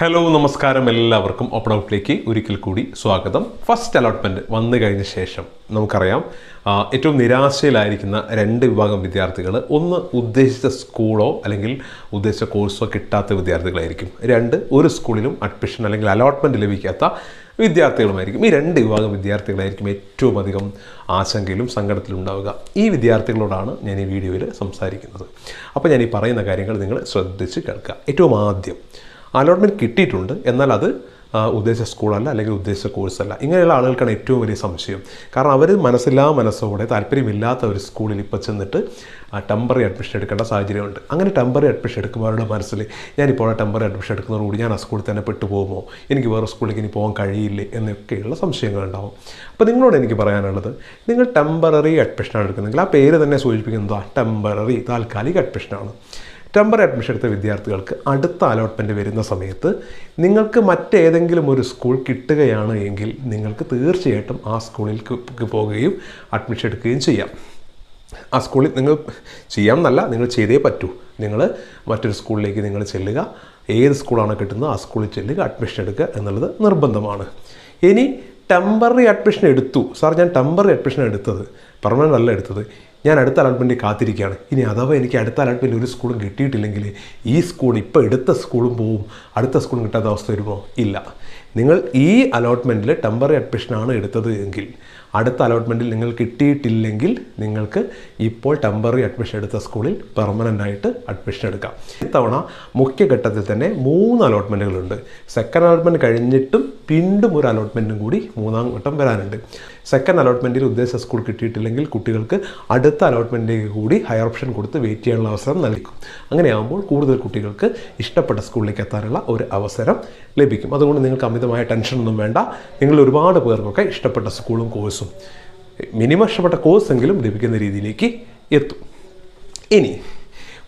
Hello നമസ്കാരം എല്ലാവർക്കും. Open ഔട്ടിലേക്ക് ഒരിക്കൽ കൂടി സ്വാഗതം. ഫസ്റ്റ് അലോട്ട്മെന്റ് വന്നു കഴിഞ്ഞ ശേഷം നമുക്കറിയാം ഏറ്റവും നിരാശയിലായിരിക്കുന്ന രണ്ട് വിഭാഗം വിദ്യാർത്ഥികൾ. ഒന്ന് ഉദ്ദേശിച്ച സ്കൂളോ അല്ലെങ്കിൽ ഉദ്ദേശിച്ച കോഴ്സോ കിട്ടാത്ത വിദ്യാർത്ഥികളായിരിക്കും. രണ്ട് ഒരു സ്കൂളിലും അഡ്മിഷൻ അല്ലെങ്കിൽ അലോട്ട്മെന്റ് ലഭിക്കാത്ത വിദ്യാർത്ഥികളുമായിരിക്കും. ഈ രണ്ട് വിഭാഗം വിദ്യാർത്ഥികളായിരിക്കും ഏറ്റവും അധികം ആശങ്കയിലും സങ്കടത്തിലും ഉണ്ടാവുക. ഈ വിദ്യാർത്ഥികളോടാണ് ഞാൻ ഈ വീഡിയോയിൽ സംസാരിക്കുന്നത്. അപ്പോൾ ഞാൻ ഈ പറയുന്ന കാര്യങ്ങൾ നിങ്ങൾ ശ്രദ്ധിച്ച് കേൾക്കുക. ഏറ്റവും ആദ്യം അലോട്ട്മെന്റ് കിട്ടിയിട്ടുണ്ട്. എന്നാൽ അത് ഉദ്ദേശ സ്കൂളല്ല അല്ലെങ്കിൽ ഉദ്ദേശിച്ച കോഴ്സല്ല. ഇങ്ങനെയുള്ള ആളുകൾക്കാണ് ഏറ്റവും വലിയ സംശയം. കാരണം അവർ മനസ്സില്ലാ മനസ്സോടെ താല്പര്യമില്ലാത്ത ഒരു സ്കൂളിൽ ഇപ്പോൾ ചെന്നിട്ട് ടെമ്പററി അഡ്മിഷൻ എടുക്കേണ്ട സാഹചര്യമുണ്ട്. അങ്ങനെ ടെമ്പററി അഡ്മിഷൻ എടുക്കുമ്പോൾ മനസ്സിൽ ഞാനിപ്പോൾ ടെമ്പററി അഡ്മിഷൻ എടുക്കുന്നതോടുകൂടി ഞാൻ ആ സ്കൂളിൽ തന്നെ പെട്ടുപോകുമോ? എനിക്ക് വേറെ സ്കൂളിലേക്ക് ഇനി പോകാൻ കഴിയില്ലേ? എന്നൊക്കെയുള്ള സംശയങ്ങളുണ്ടാവും അപ്പോൾ നിങ്ങളോട് എനിക്ക് പറയാനുള്ളത് നിങ്ങൾ ടെമ്പററി അഡ്മിഷനാണ് എടുക്കുന്നതെങ്കിൽ ആ പേര് തന്നെ സൂചിപ്പിക്കുന്നത് ടെമ്പററി താൽക്കാലിക അഡ്മിഷനാണ് ടെമ്പററി അഡ്മിഷൻ എടുത്ത വിദ്യാർത്ഥികൾക്ക് അടുത്ത അലോട്ട്മെന്റ് വരുന്ന സമയത്ത് നിങ്ങൾക്ക് മറ്റേതെങ്കിലും ഒരു സ്കൂൾ കിട്ടുകയാണ് എങ്കിൽ നിങ്ങൾക്ക് തീർച്ചയായിട്ടും ആ സ്കൂളിൽ പോവുകയും അഡ്മിഷൻ എടുക്കുകയും ചെയ്യാം. ആ സ്കൂളിൽ നിങ്ങൾ ചെയ്യാം എന്നല്ല നിങ്ങൾ ചെയ്തേ പറ്റൂ. നിങ്ങൾ മറ്റൊരു സ്കൂളിലേക്ക് നിങ്ങൾ ചെല്ലുക. ഏത് സ്കൂളാണ് കിട്ടുന്നത് ആ സ്കൂളിൽ ചെല്ലുക അഡ്മിഷൻ എടുക്കുക എന്നുള്ളത് നിർബന്ധമാണ്. ഇനി ടെമ്പററി അഡ്മിഷൻ എടുത്തു. സാർ ഞാൻ ടെമ്പററി അഡ്മിഷൻ എടുത്തത്. പെർമനന്റ് അല്ല എടുത്തത്. ഞാൻ അടുത്ത അലോട്ട്മെന്റ് കാത്തിരിക്കുകയാണ്. ഇനി അഥവാ എനിക്ക് അടുത്ത അലോട്ട്മെന്റ് ഒരു സ്കൂളും കിട്ടിയിട്ടില്ലെങ്കിൽ ഈ സ്കൂൾ ഇപ്പോൾ എടുത്ത സ്കൂളും പോവും. അടുത്ത സ്കൂളും കിട്ടാത്ത അവസ്ഥ വരുമോ? ഇല്ല. നിങ്ങൾ ഈ അലോട്ട്മെന്റിൽ ടെമ്പററി അഡ്മിഷനാണ് എടുത്തത് എങ്കിൽ അടുത്ത അലോട്ട്മെന്റിൽ നിങ്ങൾ കിട്ടിയിട്ടില്ലെങ്കിൽ നിങ്ങൾക്ക് ഇപ്പോൾ ടെമ്പററി അഡ്മിഷൻ എടുത്ത സ്കൂളിൽ പെർമനന്റ് ആയിട്ട് അഡ്മിഷൻ എടുക്കാം. ഇത്തവണ മുഖ്യഘട്ടത്തിൽ തന്നെ മൂന്ന് അലോട്ട്മെന്റുകളുണ്ട് സെക്കൻഡ് അലോട്ട്മെന്റ് കഴിഞ്ഞിട്ടും വീണ്ടും ഒരു അലോട്ട്മെന്റും കൂടി മൂന്നാം ഘട്ടം വരാനുണ്ട്. സെക്കൻഡ് അലോട്ട്മെന്റിൽ ഉദ്ദേശ സ്കൂൾ കിട്ടിയിട്ടില്ലെങ്കിൽ കുട്ടികൾക്ക് അടുത്ത അലോട്ട്മെന്റിലേക്ക് കൂടി ഹയർ ഓപ്ഷൻ കൊടുത്ത് വെയിറ്റ് ചെയ്യാനുള്ള അവസരം നൽകും അങ്ങനെയാകുമ്പോൾ കൂടുതൽ കുട്ടികൾക്ക് ഇഷ്ടപ്പെട്ട സ്കൂളിലേക്ക് എത്താനുള്ള ഒരു അവസരം ലഭിക്കും. അതുകൊണ്ട് നിങ്ങൾക്ക് അമിതമായ ടെൻഷനൊന്നും വേണ്ട. നിങ്ങൾ ഒരുപാട് പേർക്കൊക്കെ ഇഷ്ടപ്പെട്ട സ്കൂളും കോഴ്സും മിനിമം ഇഷ്ടപ്പെട്ട കോഴ്സെങ്കിലും ലഭിക്കുന്ന രീതിയിലേക്ക് എത്തും. ഇനി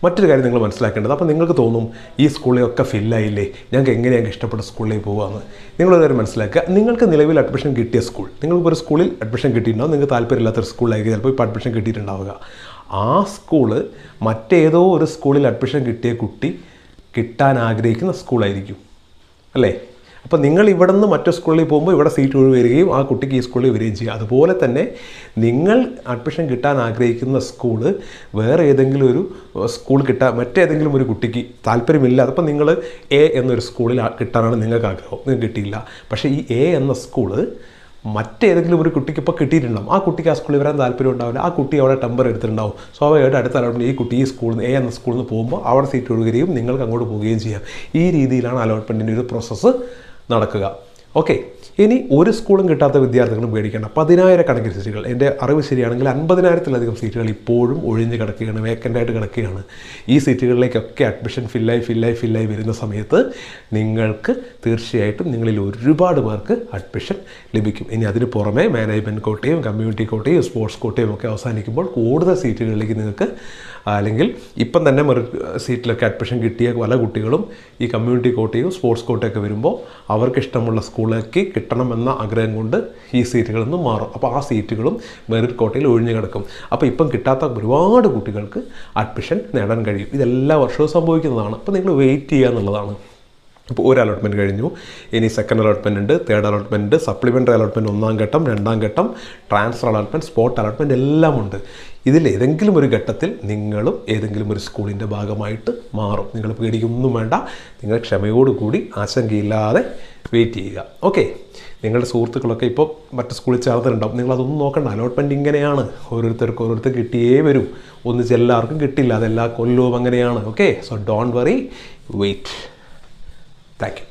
മറ്റൊരു കാര്യം നിങ്ങൾ മനസ്സിലാക്കേണ്ടത്. അപ്പോൾ നിങ്ങൾക്ക് തോന്നും ഈ സ്കൂളിലൊക്കെ ഫില്ലായില്ലേ? ഞങ്ങൾക്ക് എങ്ങനെയാണ് ഇഷ്ടപ്പെട്ട സ്കൂളിലേക്ക് പോകാമെന്ന് നിങ്ങളൊരു കാര്യം മനസ്സിലാക്കുക. നിങ്ങൾക്ക് നിലവിൽ അഡ്മിഷൻ കിട്ടിയ സ്കൂൾ നിങ്ങൾക്ക് ഒരു സ്കൂളിൽ അഡ്മിഷൻ കിട്ടിയിട്ടുണ്ടാവും നിങ്ങൾക്ക് താല്പര്യമില്ലാത്തൊരു സ്കൂളിലായിരിക്കും ചിലപ്പോൾ ഇപ്പോൾ അഡ്മിഷൻ കിട്ടിയിട്ടുണ്ടാവുക. ആ സ്കൂൾ മറ്റേതോ ഒരു സ്കൂളിൽ അഡ്മിഷൻ കിട്ടിയ കുട്ടി കിട്ടാൻ ആഗ്രഹിക്കുന്ന സ്കൂളായിരിക്കും. അല്ലേ? അപ്പോൾ നിങ്ങൾ ഇവിടെ നിന്ന് മറ്റു സ്കൂളിൽ പോകുമ്പോൾ ഇവിടെ സീറ്റ് ഒഴിവരികയും ആ കുട്ടിക്ക് ഈ സ്കൂളിൽ വരികയും ചെയ്യുക. അതുപോലെ തന്നെ നിങ്ങൾ അഡ്മിഷൻ കിട്ടാൻ ആഗ്രഹിക്കുന്ന സ്കൂൾ വേറെ ഏതെങ്കിലും ഒരു സ്കൂൾ കിട്ടാൻ മറ്റേതെങ്കിലും ഒരു കുട്ടിക്ക് താല്പര്യമില്ല. അതിപ്പോൾ നിങ്ങൾ എ എന്നൊരു സ്കൂളിൽ കിട്ടാനാണ് നിങ്ങൾക്ക് ആഗ്രഹം. നിങ്ങൾക്ക് കിട്ടിയില്ല. പക്ഷേ ഈ എ എന്ന സ്കൂൾ മറ്റേതെങ്കിലും ഒരു കുട്ടിക്ക് ഇപ്പോൾ കിട്ടിയിട്ടുണ്ടാവും. ആ കുട്ടിക്ക് ആ സ്കൂളിൽ വരാൻ താല്പര്യം ഉണ്ടാവില്ല. ആ കുട്ടി അവിടെ ടെമ്പർ എടുത്തിട്ടുണ്ടാവും. സ്വാഭാവികമായിട്ട് അടുത്ത അലോട്ട്മെന്റ് ഈ കുട്ടി ഈ സ്കൂളിൽ നിന്ന് എ എന്ന സ്കൂളിൽ നിന്ന് പോകുമ്പോൾ അവിടെ സീറ്റ് ഒഴുകുകയും നിങ്ങൾക്ക് അങ്ങോട്ട് പോവുകയും ചെയ്യാം. ഈ രീതിയിലാണ് അലോട്ട്മെന്റിന്റെ ഒരു പ്രോസസ്സ് നടക്കുക. ഓക്കെ ഇനി ഒരു സ്കൂളും കിട്ടാത്ത വിദ്യാർത്ഥികളും പേടിക്കേണ്ട പതിനായിരക്കണക്കിന് സീറ്റുകൾ. എന്റെ അറിവ് ശരിയാണെങ്കിൽ അൻപതിനായിരത്തിലധികം സീറ്റുകൾ ഇപ്പോഴും ഒഴിഞ്ഞ് കിടക്കുകയാണ് വേക്കന്റ് ആയിട്ട് കിടക്കുകയാണ്. ഈ സീറ്റുകളിലേക്കൊക്കെ അഡ്മിഷൻ ഫില്ലായി ഫില്ലായി ഫില്ലായി വരുന്ന സമയത്ത് നിങ്ങൾക്ക് തീർച്ചയായിട്ടും നിങ്ങളിൽ ഒരുപാട് പേർക്ക് അഡ്മിഷൻ ലഭിക്കും. ഇനി അതിന് പുറമെ മാനേജ്മെന്റ് കോട്ടയും കമ്മ്യൂണിറ്റി കോട്ടയും സ്പോർട്സ് കോട്ടയും ഒക്കെ അവസാനിക്കുമ്പോൾ കൂടുതൽ സീറ്റുകളിലേക്ക് നിങ്ങൾക്ക് അല്ലെങ്കിൽ ഇപ്പം തന്നെ മെറിറ്റ് സീറ്റിലൊക്കെ അഡ്മിഷൻ കിട്ടിയ പല കുട്ടികളും ഈ കമ്മ്യൂണിറ്റി കോട്ടയും സ്പോർട്സ് കോട്ടയൊക്കെ വരുമ്പോൾ അവർക്ക് ഇഷ്ടമുള്ള സ്കൂളിലേക്ക് കിട്ടണമെന്ന ആഗ്രഹം കൊണ്ട് ഈ സീറ്റുകളിൽ നിന്ന് മാറും. അപ്പോൾ ആ സീറ്റുകളും മെറിറ്റ് കോട്ടയിൽ ഒഴിഞ്ഞു കിടക്കും. അപ്പോൾ ഇപ്പം കിട്ടാത്ത ഒരുപാട് കുട്ടികൾക്ക് അഡ്മിഷൻ നേടാൻ കഴിയും. ഇതെല്ലാ വർഷവും സംഭവിക്കുന്നതാണ്. അപ്പോൾ നിങ്ങൾ വെയിറ്റ് ചെയ്യുക എന്നുള്ളതാണ്. ഇപ്പോൾ ഒരു അലോട്ട്മെന്റ് കഴിഞ്ഞു. ഇനി സെക്കൻഡ് അലോട്ട്മെന്റ് ഉണ്ട് തേർഡ് അലോട്ട്മെന്റ് ഉണ്ട് സപ്ലിമെന്ററി അലോട്ട്മെന്റ് ഒന്നാം ഘട്ടം രണ്ടാം ഘട്ടം ട്രാൻസ്ഫർ അലോട്ട്മെന്റ് സ്പോട്ട് അലോട്ട്മെന്റ് എല്ലാം ഉണ്ട്. ഇതിൽ ഏതെങ്കിലും ഒരു ഘട്ടത്തിൽ നിങ്ങളും ഏതെങ്കിലും ഒരു സ്കൂളിന്റെ ഭാഗമായിട്ട് മാറും. നിങ്ങൾ പേടിക്കൊന്നും വേണ്ട. നിങ്ങൾ ക്ഷമയോടുകൂടി ആശങ്കയില്ലാതെ വെയിറ്റ് ചെയ്യുക. ഓക്കെ നിങ്ങളുടെ സുഹൃത്തുക്കളൊക്കെ ഇപ്പോൾ മറ്റു സ്കൂളിൽ ചേർന്നിട്ടുണ്ടാവും. നിങ്ങളതൊന്നും നോക്കണ്ട. അലോട്ട്മെന്റ് ഇങ്ങനെയാണ്. ഓരോരുത്തർക്ക് ഓരോരുത്തർ കിട്ടിയേ വരും. ഒന്നിച്ച് എല്ലാവർക്കും കിട്ടില്ല. അതെല്ലാ കൊല്ലവും അങ്ങനെയാണ്. Okay so don't worry wait Thank you.